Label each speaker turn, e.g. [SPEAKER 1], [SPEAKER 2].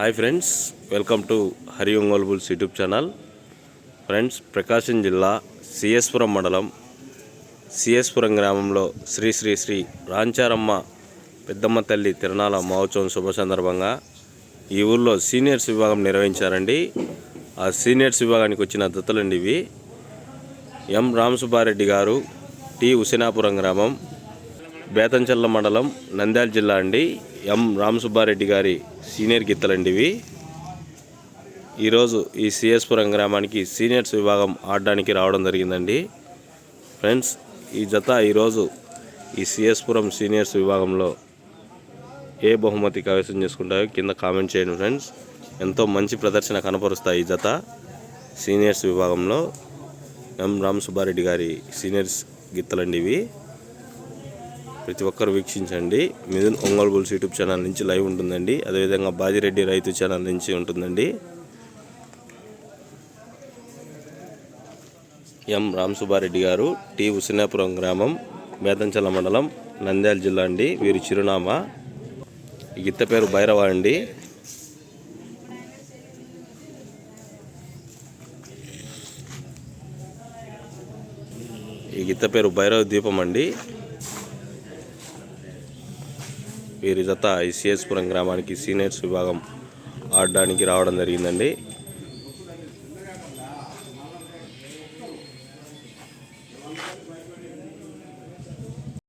[SPEAKER 1] Hi friends welcome to Hari Ongole bulls YouTube channel. Friends Prakasam జిల్లా సిఎస్పురం మండలం సిఎస్పురం గ్రామంలో శ్రీ శ్రీ శ్రీ రాంచారమ్మ పెద్దమ్మ తల్లి తిరణాల మహోత్సవం శుభ సందర్భంగా ఈ ఊర్లో సీనియర్స్ విభాగం నిర్వహించారండి. ఆ సీనియర్స్ విభాగానికి వచ్చిన దత్తలండి ఇవి. ఎం రామసుబ్బారెడ్డి గారు టి హుసేనాపురం గ్రామం బేతంచెల్ల మండలం నంద్యాల జిల్లా అండి. ఎం రామసుబ్బారెడ్డి గారి సీనియర్ గిత్తలండి ఇవి ఈరోజు ఈ సిఎస్పురం గ్రామానికి సీనియర్స్ విభాగం ఆడడానికి రావడం జరిగిందండి. ఫ్రెండ్స్ ఈ జత ఈరోజు ఈ సిఎస్పురం సీనియర్స్ విభాగంలో ఏ బహుమతి కైవసం చేసుకుంటాయో కింద కామెంట్ చేయండి ఫ్రెండ్స్. ఎంతో మంచి ప్రదర్శన కనపరుస్తాయి ఈ జత సీనియర్స్ విభాగంలో. ఎం రామసుబ్బారెడ్డి గారి సీనియర్స్ గిత్తలండి ఇవి ప్రతి ఒక్కరు వీక్షించండి. Mithun Ongole bulls YouTube channel నుంచి లైవ్ ఉంటుందండి. అదేవిధంగా బాజిరెడ్డి రైతు ఛానల్ నుంచి ఉంటుందండి. ఎం రామసుబ్బారెడ్డి గారు టి ఉసినాపురం గ్రామం బేతంచల మండలం నంద్యాల జిల్లా అండి. వీరి చిరునామా ఈ గిత్త పేరు భైరవ అండి. ఈ గిత్త పేరు భైరవ దీపం అండి. వీరి జత ఈ గ్రామానికి సీనియర్స్ విభాగం ఆడడానికి రావడం జరిగిందండి.